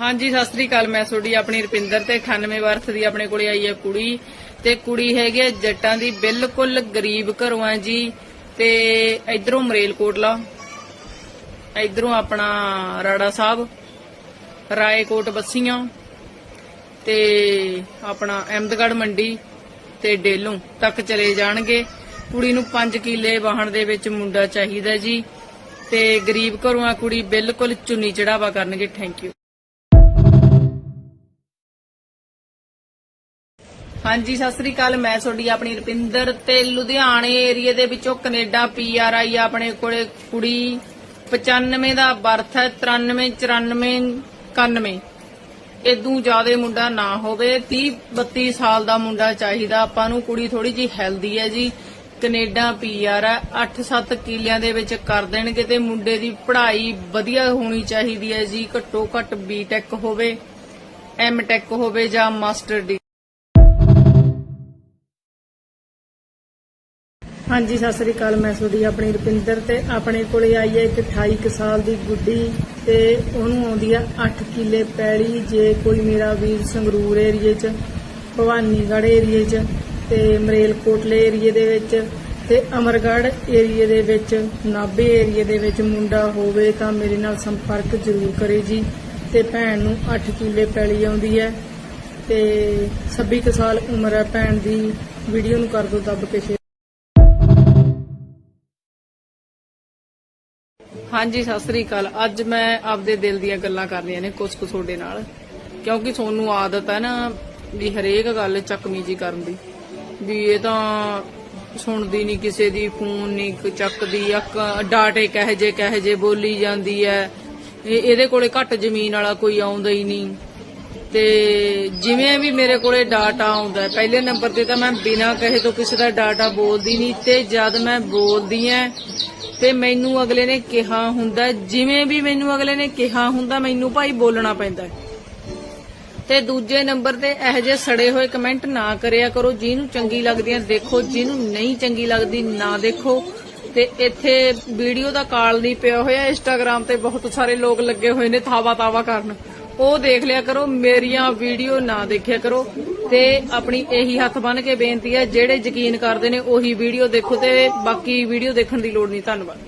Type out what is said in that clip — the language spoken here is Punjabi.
ਹਾਂਜੀ, ਸਤਿ ਸ੍ਰੀ ਅਕਾਲ। ਮੈਂ ਤੁਹਾਡੀ ਆਪਣੀ ਰੁਪਿੰਦਰ ਤੇ 98 ਵਰਥ ਦੀ ਆਪਣੇ ਕੋਲੇ ਆਈ ਹੈ ਕੁੜੀ। ਤੇ ਕੁੜੀ ਹੈਗੀ ਹੈ ਜੱਟਾਂ ਦੀ ਬਿਲਕੁਲ ਗਰੀਬ ਘਰੋਂ ਆ ਜੀ। ਤੇ ਇਧਰੋਂ ਮਰੇਲਕੋਟਲਾ, ਇਧਰੋਂ ਆਪਣਾ ਰਾੜਾ ਸਾਹਿਬ, ਰਾਏਕੋਟ ਬੱਸੀਆਂ ਤੇ ਆਪਣਾ ਅਹਿਮਦਗੜ ਮੰਡੀ ਤੇ ਡੇਲੋਂ ਤੱਕ ਚਲੇ ਜਾਣਗੇ। ਕੁੜੀ ਨੂੰ 5 ਕਿੱਲੇ ਵਾਹਣ ਦੇ ਵਿੱਚ ਮੁੰਡਾ ਚਾਹੀਦਾ ਜੀ। ਤੇ ਗਰੀਬ ਘਰੋਂ ਆ ਕੁੜੀ, ਬਿਲਕੁਲ ਚੁੰਨੀ ਚੜਾਵਾ ਕਰਨਗੇ। ਥੈਂਕ ਯੂ ਹਾਂਜੀ, ਸਤਿ ਸ੍ਰੀ ਅਕਾਲ। ਮੈਂ ਤੁਹਾਡੀ ਆਪਣੀ ਰਪਿੰਦਰ ਤੇ ਲੁਧਿਆਣੇ ਏਰੀਏ ਦੇ ਵਿੱਚੋਂ ਕੈਨੇਡਾ ਪੀਆਰ ਆਈ ਆਪਣੇ ਕੋਲੇ ਕੁੜੀ 95 ਦਾ ਬਰਥ ਹੈ 93 94 91 ਇਦੋਂ ਜ਼ਿਆਦਾ ਮੁੰਡਾ ਨਾ ਹੋਵੇ 30 32 ਸਾਲ ਦਾ ਮੁੰਡਾ ਚਾਹੀਦਾ। ਆਪਾਂ ਨੂੰ ਕੁੜੀ ਥੋੜੀ ਜੀ ਹੈਲਦੀ ਹੈ ਜੀ। ਕੈਨੇਡਾ ਪੀਆਰ ਹੈ 8-7 ਕਿਲਿਆਂ ਦੇ ਵਿੱਚ ਕਰ ਦੇਣਗੇ ਤੇ ਮੁੰਡੇ ਦੀ ਪੜ੍ਹਾਈ ਵਧੀਆ ਹੋਣੀ ਚਾਹੀਦੀ ਹੈ ਜੀ। ਘੱਟੋ ਘੱਟ ਬੀਟੈਕ ਹੋਵੇ ਐਮਟੈਕ ਹੋਵੇ ਜਾਂ ਮਾਸਟਰ ਹਾਂਜੀ, ਸਤਿ ਸ੍ਰੀ ਅਕਾਲ, ਮੈਂ ਤੁਹਾਡੀ ਆਪਣੀ ਰੁਪਿੰਦਰ ਤੇ ਆਪਣੇ ਕੋਲੇ ਆਈ ਹੈ ਇੱਕ 28 ਕੁ ਸਾਲ ਦੀ ਗੁੱਡੀ ਤੇ ਉਹਨੂੰ ਆਉਂਦੀ ਆ 8 ਕਿੱਲੇ ਪੈਲੀ ਜੇ ਕੋਈ ਮੇਰਾ ਵੀਰ ਸੰਗਰੂਰ ਏਰੀਏ 'ਚ, ਭਵਾਨੀਗੜ੍ਹ ਏਰੀਏ 'ਚ ਤੇ ਮਰੇਲਕੋਟਲੇ ਏਰੀਏ ਦੇ ਵਿੱਚ ਤੇ ਅਮਰਗੜ੍ਹ ਏਰੀਏ ਦੇ ਵਿੱਚ, ਨਾਭੇ ਏਰੀਏ ਦੇ ਵਿੱਚ ਮੁੰਡਾ ਹੋਵੇ ਤਾਂ ਮੇਰੇ ਨਾਲ ਸੰਪਰਕ ਜ਼ਰੂਰ ਕਰੇ ਜੀ। ਤੇ ਭੈਣ ਨੂੰ 8 ਕਿੱਲੇ ਪੈਲੀ ਆਉਂਦੀ ਹੈ ਤੇ 26 ਕੁ ਸਾਲ ਉਮਰ ਹੈ, ਭੈਣ ਦੀ, ਵੀਡੀਓ ਨੂੰ ਕਰ ਦਿਓ ਦੱਬ ਕੇ ਹਾਂਜੀ, ਸਤਿ ਸ੍ਰੀ ਅਕਾਲ। ਅੱਜ ਮੈਂ ਆਪਦੇ ਦਿਲ ਦੀਆਂ ਗੱਲਾਂ ਕਰਨੀਆਂ ਨੇ ਕੁਝ ਕੁ ਤੁਹਾਡੇ ਨਾਲ। ਕਿਉਂਕਿ ਤੁਹਾਨੂੰ ਆਦਤ ਹੈ ਨਾ ਵੀ ਹਰੇਕ ਗੱਲ ਚੱਕਵੀਂ ਜੀ ਕਰਨ ਦੀ। ਵੀ ਇਹ ਤਾਂ ਸੁਣਦੀ ਨਹੀਂ ਕਿਸੇ ਦੀ, ਫੋਨ ਨਹੀਂ ਚੱਕਦੀ ਅੱਕ ਡਾਟੇ ਕਹੇ ਜੇ ਕਹੇ ਜੇ ਬੋਲੀ ਜਾਂਦੀ ਹੈ। ਇਹਦੇ ਕੋਲੇ ਘੱਟ ਜ਼ਮੀਨ ਵਾਲਾ ਕੋਈ ਆਉਂਦਾ ਹੀ ਨਹੀਂ। ਤੇ ਜਿਵੇਂ ਵੀ ਮੇਰੇ ਕੋਲੇ ਡਾਟਾ ਆਉਂਦਾ ਪਹਿਲੇ ਨੰਬਰ ਤੇ ਤਾਂ ਮੈਂ ਬਿਨਾਂ ਕਹੇ ਤੋਂ ਕਿਸੇ ਦਾ ਡਾਟਾ ਬੋਲਦੀ ਨਹੀਂ ਤੇ ਜਦ ਮੈਂ ਬੋਲਦੀ ਐ ਤੇ ਮੈਨੂੰ ਅਗਲੇ ਨੇ ਕਿਹਾ ਹੁੰਦਾ ਹੈ, ਜਿਵੇਂ ਵੀ ਮੈਨੂੰ ਅਗਲੇ ਨੇ ਕਿਹਾ ਹੁੰਦਾ ਮੈਨੂੰ ਭਾਈ ਬੋਲਣਾ ਪੈਂਦਾ ਤੇ ਦੂਜੇ ਨੰਬਰ ਤੇ ਇਹੋ ਜੇ ਸੜੇ ਹੋਏ ਕਮੈਂਟ ਨਾ ਕਰਿਆ ਕਰੋ। ਜਿਹਨੂੰ ਚੰਗੀ ਲੱਗਦੀਆਂ ਦੇਖੋ। ਜਿਹਨੂੰ ਨਹੀਂ ਚੰਗੀ ਲੱਗਦੀ ਨਾ ਦੇਖੋ। ਤੇ ਇੱਥੇ ਵੀਡੀਓ ਦਾ ਕਾਲ ਨਹੀਂ ਪਿਆ ਹੋਇਆ। ਇੰਸਟਾਗ੍ਰam ਤੇ ਬਹੁਤ ਸਾਰੇ ਲੋਕ ਲੱਗੇ ਹੋਏ ਨੇ ਥਾਵਾ ਤਾਵਾ ਕਰਨ। ਉਹ ਦੇਖ ਲਿਆ ਕਰੋ, ਮੇਰੀਆਂ ਵੀਡੀਓ ਨਾ ਦੇਖਿਆ ਕਰੋ। ਤੇ ਆਪਣੀ ਇਹੀ ਹੱਥ ਬੰਨ ਕੇ ਬੇਨਤੀ ਹੈ, ਜਿਹੜੇ ਯਕੀਨ ਕਰਦੇ ਨੇ, ਉਹੀ ਵੀਡੀਓ ਦੇਖੋ ਤੇ ਬਾਕੀ ਵੀਡੀਓ ਦੇਖਣ ਦੀ ਲੋੜ ਨਹੀਂ। ਧੰਨਵਾਦ।